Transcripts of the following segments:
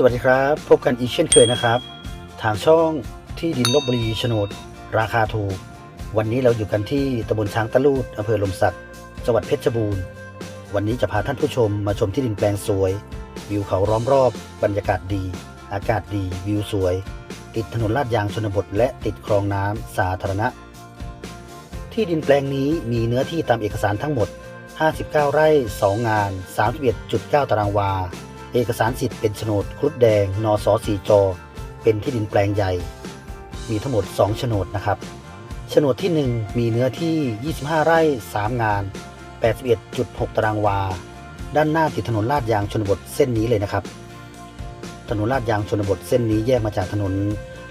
สวัสดีครับ พบกันอีกเช่นเคยนะครับ ทางช่องที่ดินลบบุรีโฉนด ราคาถูก วันนี้เราอยู่กันที่ตำบลช้างตะลูดอำเภอลมศักดิ์จังหวัดเพชรบูรณ์ วันนี้จะพาท่านผู้ชมมาชมที่ดินแปลงสวย วิวเขาล้อมรอบบรรยากาศดี อากาศดี วิวสวย ติดถนนลาดยางชนบท และติดคลองน้ำสาธารณะ ที่ดินแปลงนี้มีเนื้อที่ตามเอกสารทั้งหมด 59 ไร่ 2 งาน 31.9 ตารางวา เอกสารสิทธิ์เป็นโฉนดครุฑแดง นสสีจอ เป็นที่ดินแปลงใหญ่ มีทั้งหมด 2 โฉนดนะครับโฉนดที่ 1 มีเนื้อที่ 25 ไร่ 3 งาน 81.6 ตารางวา ด้านหน้าติดถนนลาดยางชนบทเส้นนี้เลยนะครับ ถนนลาดยางชนบทเส้นนี้แยกมาจากถนน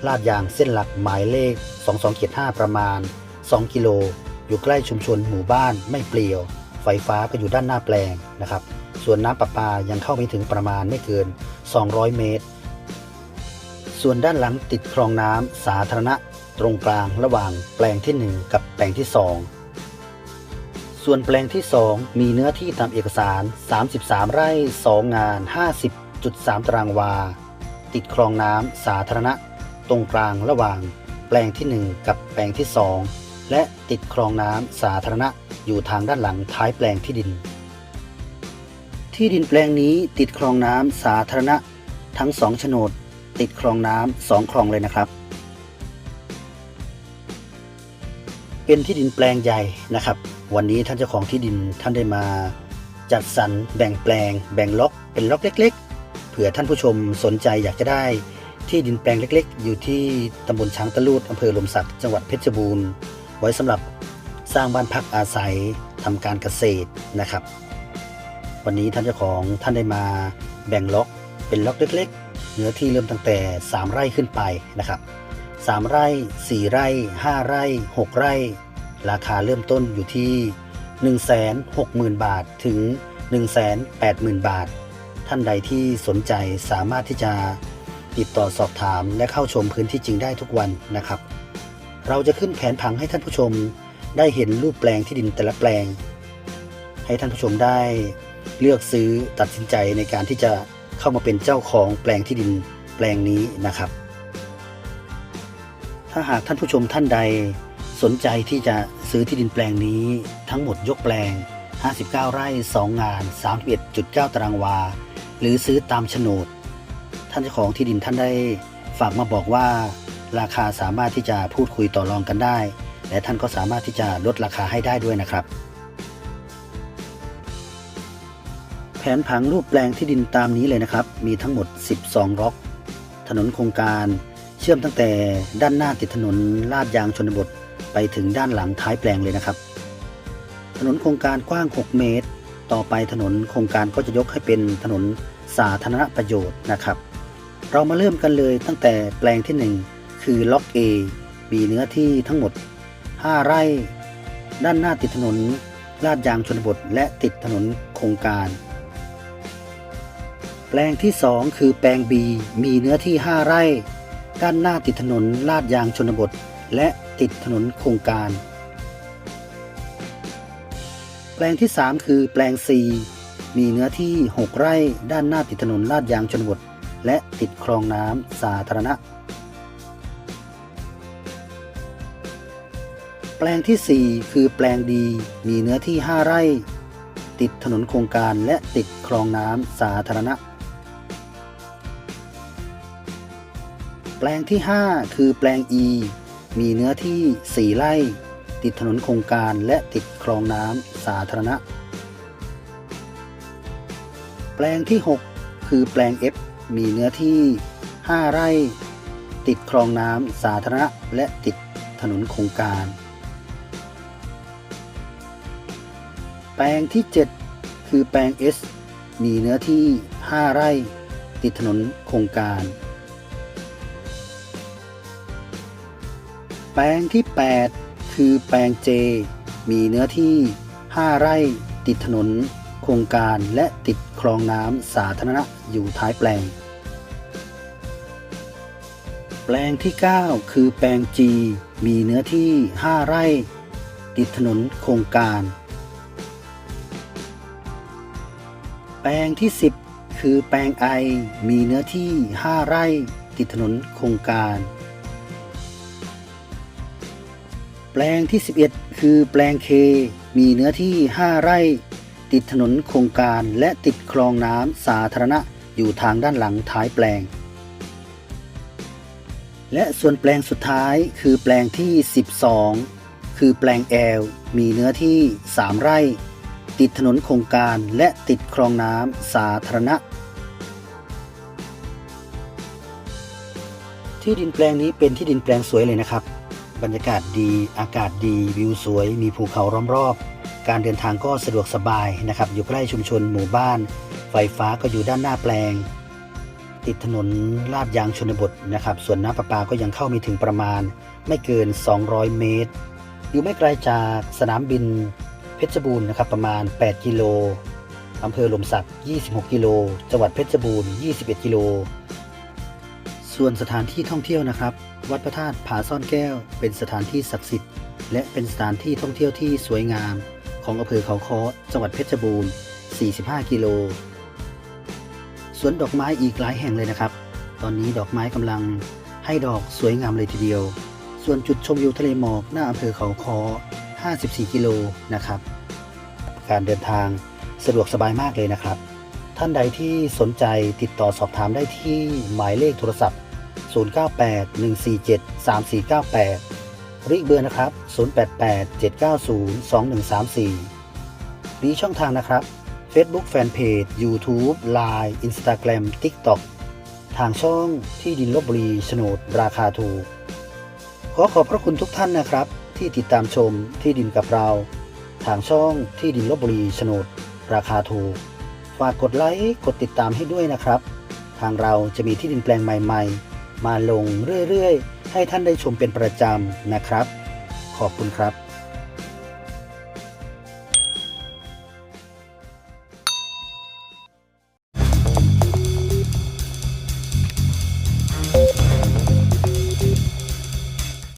ลาดยางเส้นหลักหมายเลข 2275 ประมาณ 2 กิโล อยู่ใกล้ชุมชนหมู่บ้านไม่เปลี่ยว ไฟฟ้าก็อยู่ด้านหน้าแปลงนะครับ ส่วนน้ำประปายังเข้าไม่ถึงประมาณไม่เกิน 200 เมตร ส่วนด้านหลังติดคลองน้ำสาธารณะตรงกลางระหว่างแปลงที่ 1 กับแปลงที่ 2 ส่วนแปลงที่ 2 มีเนื้อที่ตามเอกสาร 33 ไร่ 2 งาน 50.3 ตารางวา ติดคลองน้ำสาธารณะ ตรงกลางระหว่างแปลงที่ 1 กับแปลงที่ 2 และติดคลองน้ำสาธารณะอยู่ทางด้านหลังท้ายแปลงที่ดิน ที่ดินแปลงนี้ติดคลองน้ำสาธารณะ ทั้งสองโฉนด ติดคลองน้ำสองคลองเลยนะครับ เป็นที่ดินแปลงใหญ่นะครับ วันนี้ท่านเจ้าของที่ดินท่านได้มาจัดสรรแบ่งแปลง แบ่งล็อกเป็นล็อกเล็ก ๆ เผื่อท่านผู้ชมสนใจอยากจะได้ที่ดินแปลงเล็ก ๆ อยู่ที่ตำบลช้างตะลูดอำเภอลมศักดิ์จังหวัดเพชรบูรณ์ ไว้สำหรับสร้างบ้านพักอาศัยทำการเกษตรนะครับ วันนี้ท่านเจ้าของท่านได้มาแบ่งล็อกเป็นล็อกเล็กๆเนื้อที่เริ่มตั้งแต่ 3 ไร่ขึ้นไปนะครับ 3 ไร่ 4 ไร่ 5 ไร่ 6 ไร่ ราคาเริ่มต้นอยู่ที่ 160,000 บาทถึง 180,000 บาท ท่านใดที่สนใจสามารถที่จะติดต่อสอบถามและเข้าชมพื้นที่จริงได้ทุกวันนะครับ เราจะขึ้นแผนผังให้ท่านผู้ชมได้เห็นรูปแปลงที่ดินแต่ละแปลง ให้ท่านผู้ชมได้ เลือกซื้อตัดสินใจในการที่จะเข้ามาเป็นเจ้าของแปลงที่ดินแปลงนี้นะครับ ถ้าหากท่านผู้ชมท่านใดสนใจที่จะซื้อที่ดินแปลงนี้ทั้งหมดยกแปลง 59 ไร่ 2 งาน 31.9 ตารางวา หรือซื้อตามโฉนด ท่านเจ้าของที่ดินท่านได้ฝากมาบอกว่า ราคาสามารถที่จะพูดคุยต่อรองกันได้ และท่านก็สามารถที่จะลดราคาให้ได้ด้วยนะครับ นผังรูปแปลงที่ดินตามนี้เลยนะครับ มีทั้งหมด 12 ล็อก ถนนโครงการเชื่อมตั้งแต่ด้านหน้าติดถนนลาดยางชนบทไปถึงด้านหลังท้ายแปลงเลยนะครับ ถนนโครงการกว้าง 6 เมตร ต่อไปถนนโครงการก็จะยกให้เป็นถนนสาธารณประโยชน์นะครับ เรามาเริ่มกันเลยตั้งแต่แปลงที่ 1 คือล็อก A มีเนื้อที่ทั้งหมด 5 ไร่ ด้านหน้าติดถนนลาดยางชนบท และติดถนนโครงการ แปลงที่ 2 คือแปลง B มีเนื้อที่ 5 ไร่ ด้านหน้าติดถนนลาดยางชนบท และติดถนนโครงการ แปลงที่ 3 คือแปลง C มีเนื้อที่ 6 ไร่ ด้านหน้าติดถนนลาดยางชนบท และติดคลองน้ำสาธารณะ แปลงที่ 4 คือแปลงดีมีเนื้อที่ 5 ไร่ ติดถนนโครงการและติดคลองน้ำสาธารณะ แปลงที่ 5 คือแปลง E มีเนื้อที่ 4 ไร่ ติดถนนโครงการและติดคลองน้ำสาธารณะ แปลงที่ 6 คือแปลง F มีเนื้อที่ 5 ไร่ ติดคลองน้ำสาธารณะ และติดถนนโครงการ แปลงที่ 7 คือแปลง S มีเนื้อที่ 5 ไร่ ติดถนนโครงการ แปลงที่ 8 คือแปลง J มีเนื้อที่ 5 ไร่ ติดถนน โครงการและติดคลองน้ำสาธารณะอยู่ท้ายแปลง แปลงที่ 9 คือแปลง G มีเนื้อที่ 5 ไร่ ติดถนนโครงการ แปลงที่ 10 คือแปลงไอ มีเนื้อที่ 5 ไร่ ติดถนนโครงการ แปลงที่ 11 คือแปลงเคมีเนื้อที่ 5 ไร่ ติดถนนโครงการและติดคลองน้ำสาธารณะอยู่ทางด้านหลังท้ายแปลง และส่วนแปลงสุดท้ายคือแปลงที่ 12 คือแปลงแอลมีเนื้อที่ 3 ไร่ ติดถนนโครงการและติดคลองน้ำสาธารณะ ที่ดินแปลงนี้เป็นที่ดินแปลงสวยเลยนะครับ บรรยากาศดี อากาศดี วิวสวย มีภูเขาล้อมรอบ การเดินทางก็สะดวกสบายนะครับ อยู่ใกล้ชุมชนหมู่บ้าน ไฟฟ้าก็อยู่ด้านหน้าแปลง ติดถนนลาดยางชนบทนะครับ ส่วนน้ำประปาก็ยังเข้าไม่ถึงประมาณ ไม่เกิน 200 เมตร อยู่ไม่ไกลจากสนามบินเพชรบูรณ์นะครับประมาณ 8 กิโลอำเภอหลมสัก 26 กิโล จังหวัดเพชรบูรณ์ 21 กิโล ส่วนสถานที่ท่องเที่ยวนะครับ วัดพระธาตุผาซ่อนแก้ว เป็นสถานที่ศักดิ์สิทธิ์ และเป็นสถานที่ท่องเที่ยวที่สวยงาม ของอำเภอเขาค้อจังหวัดเพชรบูรณ์ 45 กิโลสวนดอกไม้อีกหลายแห่งเลยนะครับ ตอนนี้ดอกไม้กำลังให้ดอกสวยงามเลยทีเดียว ส่วนจุดชมวิวทะเลหมอกหน้าอำเภอเขาค้อ54 กิโลนะครับ การเดินทางสะดวกสบายมากเลยนะครับ ท่านใดที่สนใจติดต่อสอบถามได้ที่หมายเลขโทรศัพท์ 098-147-3498ริกเบอร์นะครับ 088-790-2134 มีช่องทางนะครับ Facebook Fanpage YouTube Line Instagram TikTok ทางช่องที่ดินลบบุรีโฉนดราคาถูก ขอขอบพระคุณทุกท่านนะครับ ที่ติดตามชมที่ดินกับเรา ทางช่องที่ดินลบบุรีโฉนดราคาถูก ฝากกดไลค์ กดติดตามให้ด้วยนะครับ ทางเราจะมีที่ดินแปลงใหม่ ๆ มาลงเรื่อยๆ ให้ท่านได้ชมเป็นประจำนะครับ ขอบคุณครับ